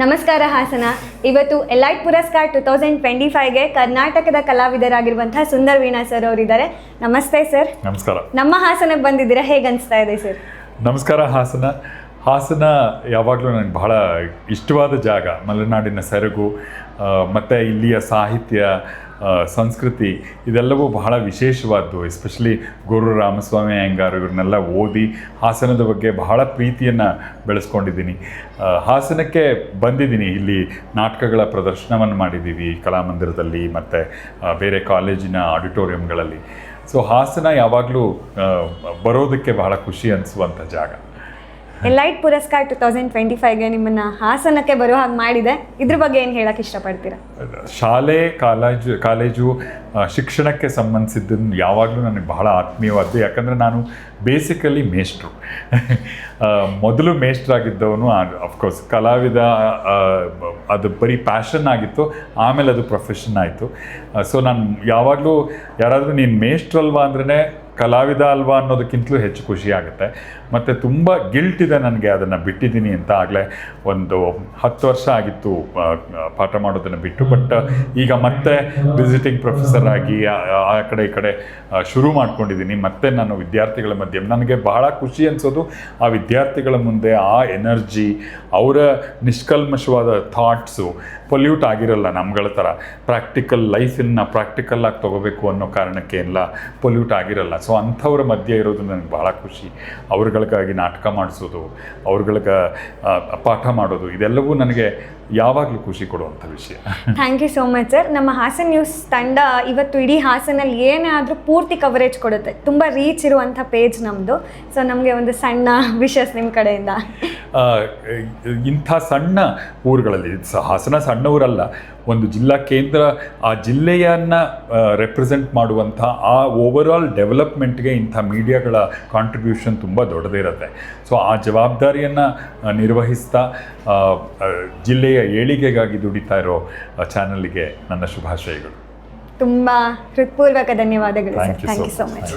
ನಮಸ್ಕಾರ ಹಾಸನ. ಇವತ್ತು ಎಲೈಟ್ ಪುರಸ್ಕಾರ ಟು ತೌಸಂಡ್ ಟ್ವೆಂಟಿ ಫೈವ್ಗೆ ಕರ್ನಾಟಕದ ಕಲಾವಿದರಾಗಿರುವಂತಹ ಸುಂದರ್ ವೀಣಾ ಸರ್ ಅವರಿದ್ದಾರೆ. ನಮಸ್ತೆ ಸರ್. ನಮಸ್ಕಾರ. ನಮ್ಮ ಹಾಸನಕ್ಕೆ ಬಂದಿದ್ದೀರಾ? ಹೇಗೆ ಅನಿಸ್ತಾ ಇದೆ ಸರ್? ನಮಸ್ಕಾರ ಹಾಸನ. ಹಾಸನ ಯಾವಾಗಲೂ ನನಗೆ ಬಹಳ ಇಷ್ಟವಾದ ಜಾಗ. ಮಲೆನಾಡಿನ ಸೆರಗು ಮತ್ತು ಇಲ್ಲಿಯ ಸಾಹಿತ್ಯ ಸಂಸ್ಕೃತಿ ಇದೆಲ್ಲವೂ ಬಹಳ ವಿಶೇಷವಾದ್ದು ಎಸ್ಪೆಷಲಿ ಗುರು ರಾಮಸ್ವಾಮಿ ಅಯ್ಯಂಗಾರ್ ಇವ್ರನ್ನೆಲ್ಲ ಓದಿ ಹಾಸನದ ಬಗ್ಗೆ ಬಹಳ ಪ್ರೀತಿಯನ್ನು ಬೆಳೆಸ್ಕೊಂಡಿದ್ದೀನಿ. ಹಾಸನಕ್ಕೆ ಬಂದಿದ್ದೀನಿ. ಇಲ್ಲಿ ನಾಟಕಗಳ ಪ್ರದರ್ಶನವನ್ನು ಮಾಡಿದ್ದೀವಿ ಕಲಾಮಂದಿರದಲ್ಲಿ ಮತ್ತು ಬೇರೆ ಕಾಲೇಜಿನ ಆಡಿಟೋರಿಯಂಗಳಲ್ಲಿ. ಸೊ ಹಾಸನ ಯಾವಾಗಲೂ ಬರೋದಕ್ಕೆ ಬಹಳ ಖುಷಿ ಅನಿಸುವಂಥ ಜಾಗ. Elite Puraskar two thousand twenty ಫೈವ್ಗೆ ನಿಮ್ಮನ್ನ ಹಾಸನಕ್ಕೆ ಬರೋ ಹಾಗೆ ಮಾಡಿದೆ. ಇದ್ರ ಬಗ್ಗೆ ಏನು ಹೇಳಕ್ಕೆ ಇಷ್ಟಪಡ್ತೀರಾ? ಶಾಲೆ, ಕಾಲೇಜು ಕಾಲೇಜು ಶಿಕ್ಷಣಕ್ಕೆ ಸಂಬಂಧಿಸಿದ್ದನ್ನು ಯಾವಾಗಲೂ ನನಗೆ ಬಹಳ ಆತ್ಮೀಯವಾದ್ದು. ಯಾಕಂದರೆ ನಾನು ಬೇಸಿಕಲಿ ಮೇಷ್ಟ್ರು. ಮೊದಲು ಮೇಷ್ಟ್ರಾಗಿದ್ದವನು ಅಫ್ಕೋರ್ಸ್ ಕಲಾವಿದ ಅದು ಬರೀ ಪ್ಯಾಷನ್ ಆಗಿತ್ತು, ಆಮೇಲೆ ಅದು ಪ್ರೊಫೆಷನ್ ಆಯಿತು. ಸೊ ನಾನು ಯಾವಾಗಲೂ ಯಾರಾದರೂ ನೀನು ಮೇಷ್ಟ್ರಲ್ವಾ ಅಂದ್ರೇ ಕಲಾವಿದ ಅಲ್ವಾ ಅನ್ನೋದಕ್ಕಿಂತಲೂ ಹೆಚ್ಚು ಖುಷಿ ಆಗುತ್ತೆ ಮತ್ತು ತುಂಬ ಗಿಲ್ಟ್ ಇದೆ ನನಗೆ ಅದನ್ನು ಬಿಟ್ಟಿದ್ದೀನಿ ಅಂತ ಆಗಲೇ ಒಂದು ಹತ್ತು ವರ್ಷ ಆಗಿತ್ತು ಪಾಠ ಮಾಡೋದನ್ನು ಬಿಟ್ಟು. ಬಟ್ ಈಗ ಮತ್ತೆ ವಿಸಿಟಿಂಗ್ ಪ್ರೊಫೆಸರ್ ಆಗಿ, ಆ- ಕಡೆ ಈ ಕಡೆ ಶುರು ಮಾಡ್ಕೊಂಡಿದ್ದೀನಿ. ಮತ್ತೆ ನಾನು ವಿದ್ಯಾರ್ಥಿಗಳ ಮಧ್ಯೆ, ನನಗೆ ಬಹಳ ಖುಷಿ ಅನಿಸೋದು ಆ ವಿದ್ಯಾರ್ಥಿಗಳ ಮುಂದೆ ಆ ಎನರ್ಜಿ, ಅವರ ನಿಷ್ಕಲ್ಮಶವಾದ ಥಾಟ್ಸು ಪೊಲ್ಯೂಟ್ ಆಗಿರಲ್ಲ ನಮ್ಗಳ ಥರ. ಪ್ರಾಕ್ಟಿಕಲ್ ಲೈಫನ್ನು ಪ್ರಾಕ್ಟಿಕಲ್ ಆಗಿ ತೊಗೋಬೇಕು ಅನ್ನೋ ಕಾರಣಕ್ಕೆ ಎಲ್ಲ ಪೊಲ್ಯೂಟ್ ಆಗಿರಲ್ಲ. ಸೊ ಅಂಥವ್ರ ಮಧ್ಯೆ ಇರೋದು ನನಗೆ ಭಾಳ ಖುಷಿ. ಅವ್ರಗಳಿಗಾಗಿ ನಾಟಕ ಮಾಡಿಸೋದು, ಅವ್ರಗಳಿಗೆ ಪಾಠ ಮಾಡೋದು, ಇದೆಲ್ಲವೂ ನನಗೆ ಯಾವಾಗಲೂ ಖುಷಿ ಕೊಡುವಂಥ ವಿಷಯ. Thank you so much sir ನಮ್ಮ ಹಾಸನ್ ನ್ಯೂಸ್ ತಂಡ ಇವತ್ತು ಇಡೀ ಹಾಸನಲ್ಲಿ ಏನೇ ಆದರೂ ಪೂರ್ತಿ ಕವರೇಜ್ ಕೊಡುತ್ತೆ. ತುಂಬ ರೀಚ್ ಇರುವಂಥ ಪೇಜ್ ನಮ್ಮದು ಸೊ ನಮಗೆ ಒಂದು ಸಣ್ಣ ವಿಷಸ್ ನಿಮ್ಮ ಕಡೆಯಿಂದ. ಇಂಥ ಸಣ್ಣ ಊರುಗಳಲ್ಲಿ ಹಾಸನ ಸಣ್ಣ ಊರಲ್ಲ ಒಂದು ಜಿಲ್ಲಾ ಕೇಂದ್ರ ಆ ಜಿಲ್ಲೆಯನ್ನು ರೆಪ್ರೆಸೆಂಟ್ ಮಾಡುವಂಥ ಆ ಓವರಾಲ್ ಡೆವಲಪ್ಮೆಂಟ್ಗೆ ಇಂಥ ಮೀಡಿಯಾಗಳ ಕಾಂಟ್ರಿಬ್ಯೂಷನ್ ತುಂಬ ದೊಡ್ಡದಿರುತ್ತೆ. ಸೊ ಆ ಜವಾಬ್ದಾರಿಯನ್ನು ನಿರ್ವಹಿಸ್ತಾ ಜಿಲ್ಲೆಯ ಏಳಿಗೆಗಾಗಿ ದುಡಿತಾ ಇರೋ ಚಾನಲ್ಗೆ ನನ್ನ ಶುಭಾಶಯಗಳು. ತುಂಬ ಹೃತ್ಪೂರ್ವಕ ಧನ್ಯವಾದಗಳು sir thank you so much